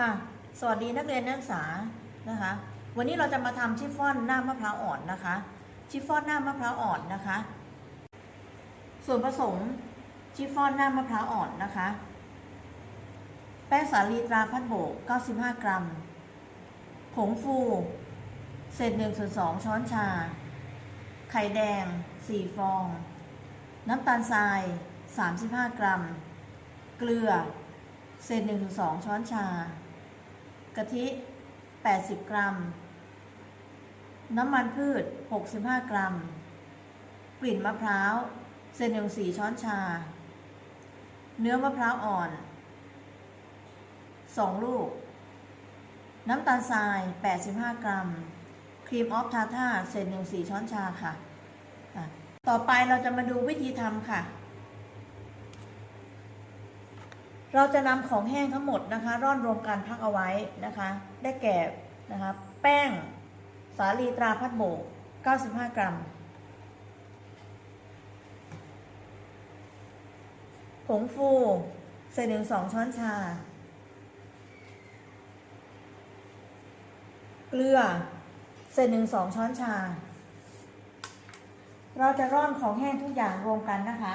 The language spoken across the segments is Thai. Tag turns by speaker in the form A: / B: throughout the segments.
A: ค่ะ สวัสดีนักเรียนนักศึกษานะคะ วันนี้เราจะมาทำชิฟฟ่อนหน้ามะพร้าวอ่อนนะคะ ชิฟฟ่อนหน้ามะพร้าวอ่อนนะคะ ส่วนผสมชิฟฟ่อนหน้ามะพร้าวอ่อนนะคะ แป้งสาลีตราพัดโบก 95 กรัม ผงฟู เศษ1ส่วน2ช้อนชา ไข่แดง 4 ฟอง น้ำตาลทราย 35 กรัม เกลือเศษ1ส่วน2ช้อนชา กะทิ 80 กรัม น้ำมันพืช 65 กรัม กลิ่นมะพร้าวเศษหนึ่งสี่ช้อนชา เนื้อมะพร้าวอ่อน 2 ลูก น้ำตาลทราย 85 กรัม ครีมออฟทาท่าเศษหนึ่งสี่ช้อนชาค่ะ ต่อไปเราจะมาดูวิธีทำค่ะ เราจะนำของแห้งทั้งหมดนะคะ ร่อนรวมกันพักเอาไว้นะคะ ได้แก่นะคะ แป้งสาลีตราพัดโบก 95 กรัม ผงฟูเศษหนึ่งสองช้อนชา เกลือเศษหนึ่งสองช้อนชา เราจะร่อนของแห้งทุกอย่างรวมกันนะคะ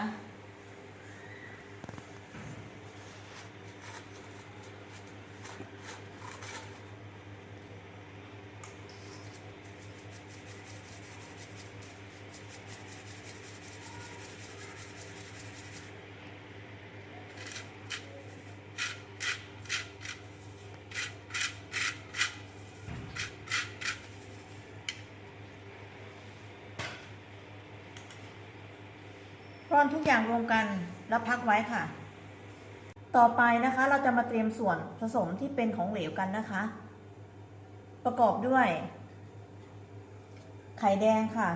A: ร่อนทุกอย่างรวมกันแล้วพักไว้ค่ะ ต่อไปนะคะเราจะมาเตรียมส่วนผสมที่เป็นของเหลวกันนะคะ ประกอบด้วย ไข่แดงค่ะ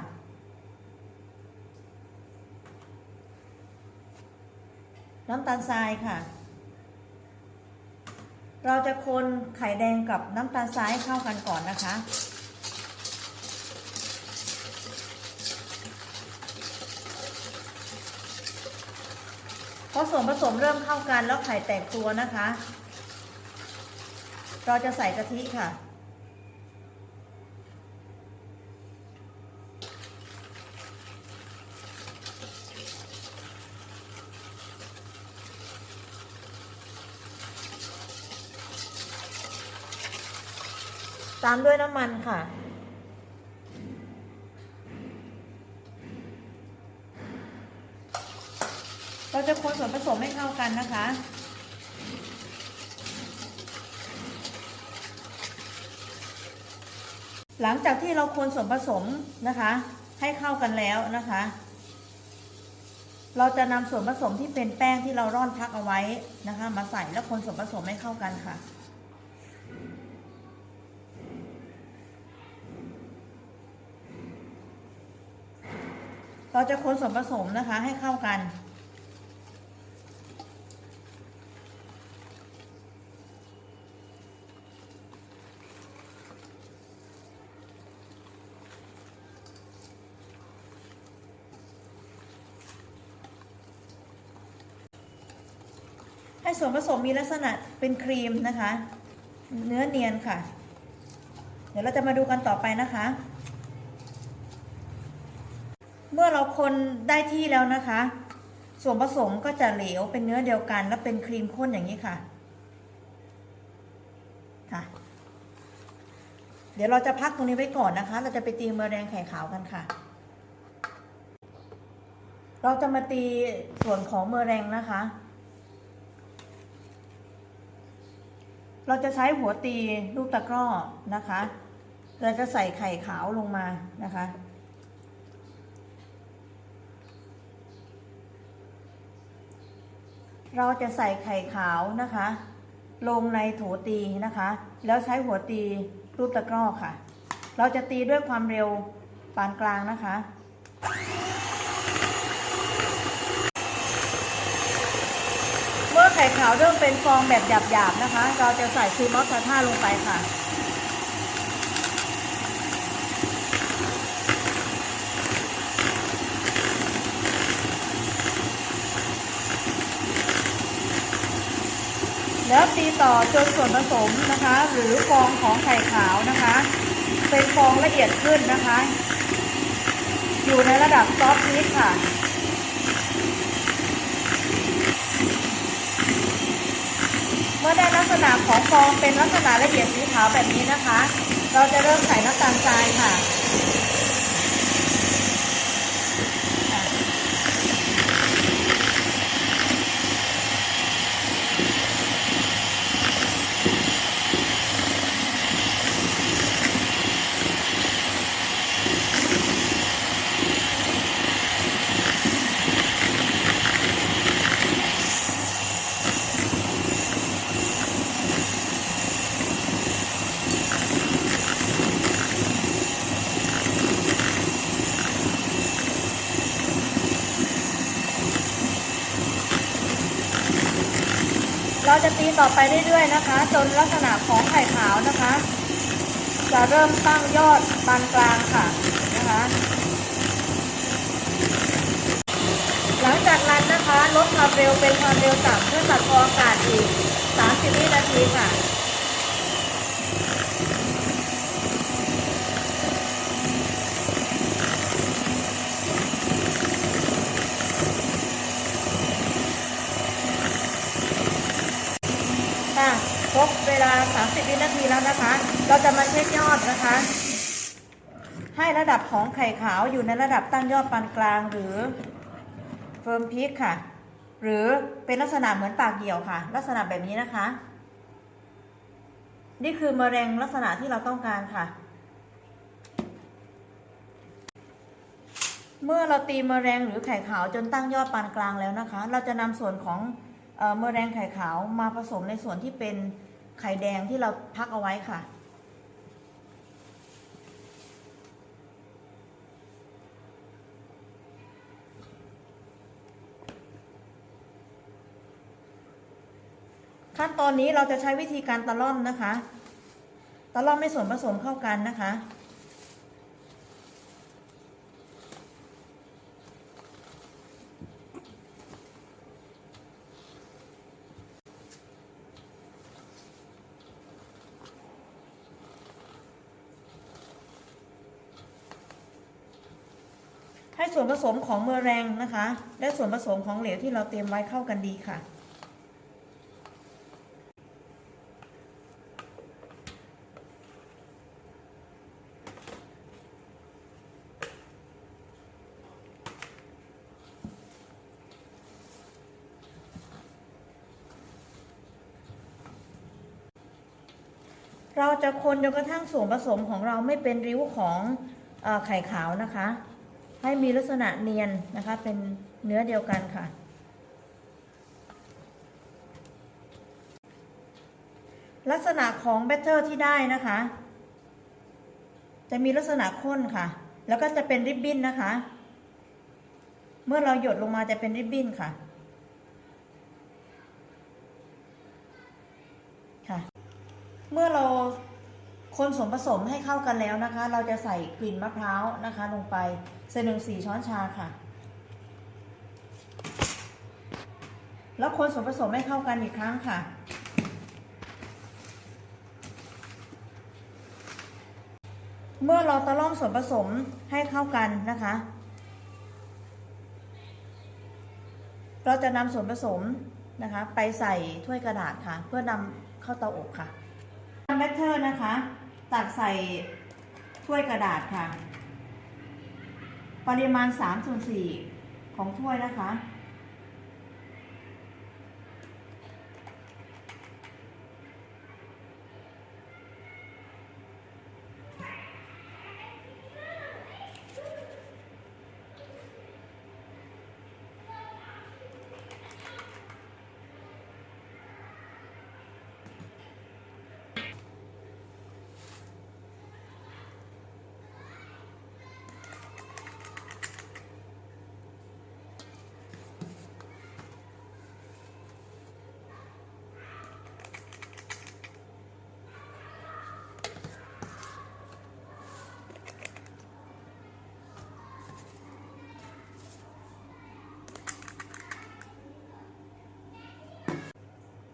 A: น้ำตาลทรายค่ะ เราจะคนไข่แดงกับน้ำตาลทรายเข้ากันก่อนนะคะ อส่วนผสมเริ่มเข้ากันแล้วไข่แตกตัวนะคะ เราจะใส่กะทิค่ะ ตามด้วยน้ำมันค่ะ เรา จะคนส่วนผสมให้เข้ากันนะคะ หลังจากที่เราคนส่วนผสมนะคะ ให้เข้ากันแล้วนะคะ เราจะนำส่วนผสมที่เป็นแป้งที่เราร่อนพักเอาไว้นะคะ มาใส่แล้วคนส่วนผสมให้เข้ากันค่ะเราจะคนส่วนผสมนะคะให้เข้ากัน ส่วนผสมมีลักษณะเป็นครีมนะคะ เนื้อเนียนค่ะ เดี๋ยวเราจะมาดูกันต่อไปนะคะ เมื่อเราคนได้ที่แล้วนะคะ ส่วนผสมก็จะเหลวเป็นเนื้อเดียวกัน และเป็นครีมข้นอย่างนี้ค่ะค่ะ เดี๋ยวเราจะพักตรงนี้ไว้ก่อนนะคะ เราจะไปตีเมอแรงไข่ขาวกันค่ะ เราจะมาตีส่วนของเมอแรงนะคะ เราจะใช้หัวตีลูกตะกร้อนะคะ เราจะใส่ไข่ขาวลงมานะคะ เราจะใส่ไข่ขาวนะคะ ลงในโถตีนะคะ แล้วใช้หัวตีรูปตะกร้อค่ะ เราจะตีด้วยความเร็วปานกลางนะคะ เมื่อ ไข่ขาวเริ่มเป็นฟองแบบหยาบๆนะคะ เราจะใส่ครีมอสซาท่าลงไปค่ะแล้วตีต่อจนส่วนผสมนะคะ หรือฟองของไข่ขาวนะคะ เป็นฟองละเอียดขึ้นนะคะ อยู่ในระดับซอฟต์พีชค่ะ เมื่อได้ลักษณะของฟองเป็นลักษณะละเอียดสีขาวแบบนี้นะคะ เราจะเริ่มใส่น้ำตาลทรายค่ะ เราจะตีต่อไปเรื่อยๆนะคะ จนลักษณะของไข่ขาวนะคะ จะเริ่มตั้งยอดปานกลางค่ะนะคะ หลังจากนั้นนะคะลดความเร็วเป็นความเร็วต่ำเพื่อตัดฟองอากาศอีก 30 วินาทีค่ะ 50 วินาทีแล้วนะคะ เราจะมาเช็คยอดนะคะ ให้ระดับของไข่ขาวอยู่ในระดับตั้งยอดปานกลางหรือเฟิร์มพีคค่ะ หรือเป็นลักษณะเหมือนปากเหี่ยวค่ะ ลักษณะแบบนี้นะคะ นี่คือมะเร็งลักษณะที่เราต้องการค่ะ เมื่อเราตีมะเร็งหรือไข่ขาวจนตั้งยอดปานกลางแล้วนะคะ เราจะนำส่วนของเมะเร็งไข่ขาวมาผสมในส่วนที่เป็น ไข่แดงที่เราพักเอาไว้ค่ะ ขั้นตอนนี้เราจะใช้วิธีการตะล่อมนะคะ ตะล่อมให้ส่วนผสมเข้ากันนะคะ ให้ส่วนผสมของเมอแรงนะคะ และส่วนผสมของเหลวที่เราเตรียมไว้เข้ากันดีค่ะ เราจะคนจนกระทั่งส่วนผสมของเราไม่เป็นริ้วของอไข่ขาวนะคะ ให้มีลักษณะเนียนนะคะ เป็นเนื้อเดียวกันค่ะ ลักษณะของแบตเตอร์ที่ได้นะคะ จะมีลักษณะข้นค่ะ แล้วก็จะเป็นริบบิ้นนะคะ เมื่อเราหยดลงมาจะเป็นริบบิ้นค่ะค่ะ เมื่อเรา คนส่วนผสมให้เข้ากันแล้วนะคะ เราจะใส่กลิ่นมะพร้าวนะคะ ลงไปใส่หนึ่งสี่ช้อนชาค่ะ แล้วคนส่วนผสมให้เข้ากันอีกครั้งค่ะ เมื่อเราตะล่อมส่วนผสมให้เข้ากันนะคะ เราจะนำส่วนผสมนะคะ ไปใส่ถ้วยกระดาษค่ะ เพื่อนำเข้าเตาอบค่ะแบตเตอร์นะคะ ตักใส่ถ้วยกระดาษค่ะ ปริมาณ3ส่วน4ของถ้วยนะคะ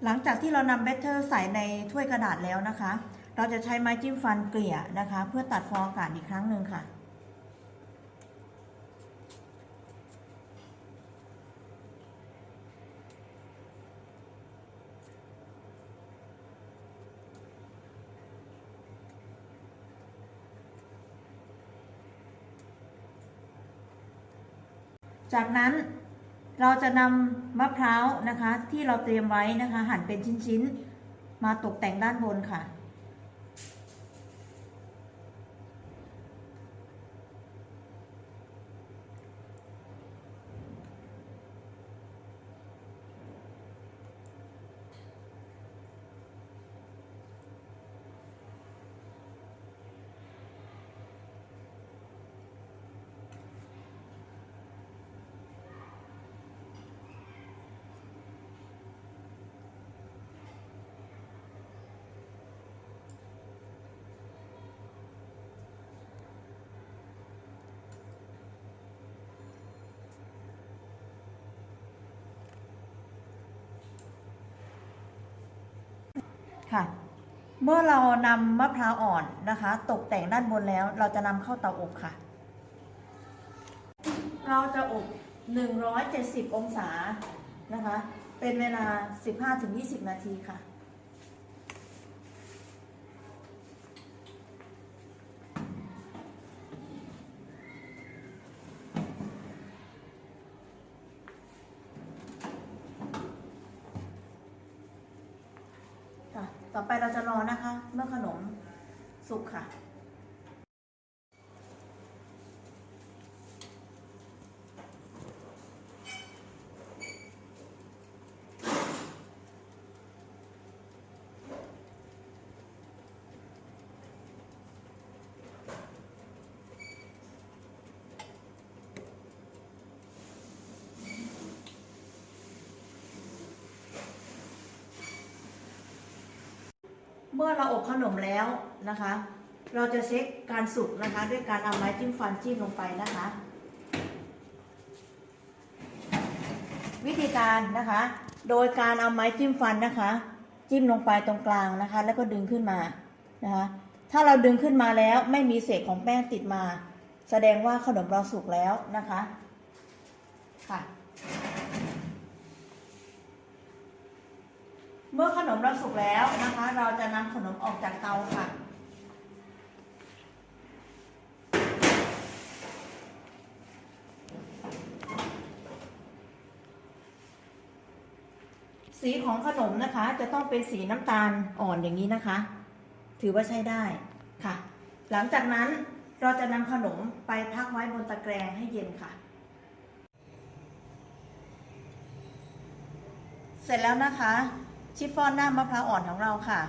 A: หลังจากที่เรานำเบตเตอร์ใส่ในถ้วยกระดาษแล้วนะคะ เราจะใช้ไม้จิ้มฟันเกลี่ยนะคะ เพื่อตัดฟองอากาศอีกครั้งหนึ่งค่ะ จากนั้น เราจะนำมะพร้าวนะคะที่เราเตรียมไว้นะคะ หั่นเป็นชิ้นๆ มาตกแต่งด้านบนค่ะ ค่ะ เมื่อเรานำมะพร้าวอ่อนนะคะ ตกแต่งด้านบนแล้ว เราจะนำเข้าเตาอบค่ะ เราจะอบ 170 องศานะคะ เป็นเวลา 15-20 นาทีค่ะค่ะ ต่อไปเราจะรอนะคะ เมื่อขนมสุกค่ะ เมื่อเราอบขนมแล้วนะคะ เราจะเช็คการสุกนะคะ ด้วยการเอาไม้จิ้มฟันจิ้มลงไปนะคะ วิธีการนะคะ โดยการเอาไม้จิ้มฟันนะคะ จิ้มลงไปตรงกลางนะคะ แล้วก็ดึงขึ้นมานะคะ ถ้าเราดึงขึ้นมาแล้วไม่มีเศษของแป้งติดมา แสดงว่าขนมเราสุกแล้วนะคะค่ะ เมื่อขนมเราสุกแล้วนะคะ เราจะนำขนมออกจากเตาค่ะสีของขนมนะคะ จะต้องเป็นสีน้ำตาลอ่อนอย่างนี้นะคะ ถือว่าใช้ได้ค่ะ หลังจากนั้นเราจะนำขนมไปพักไว้บนตะแกรงให้เย็นค่ะ เสร็จแล้วนะคะ ชิฟฟ่อนหน้ามะพร้าวอ่อนของเราค่ะ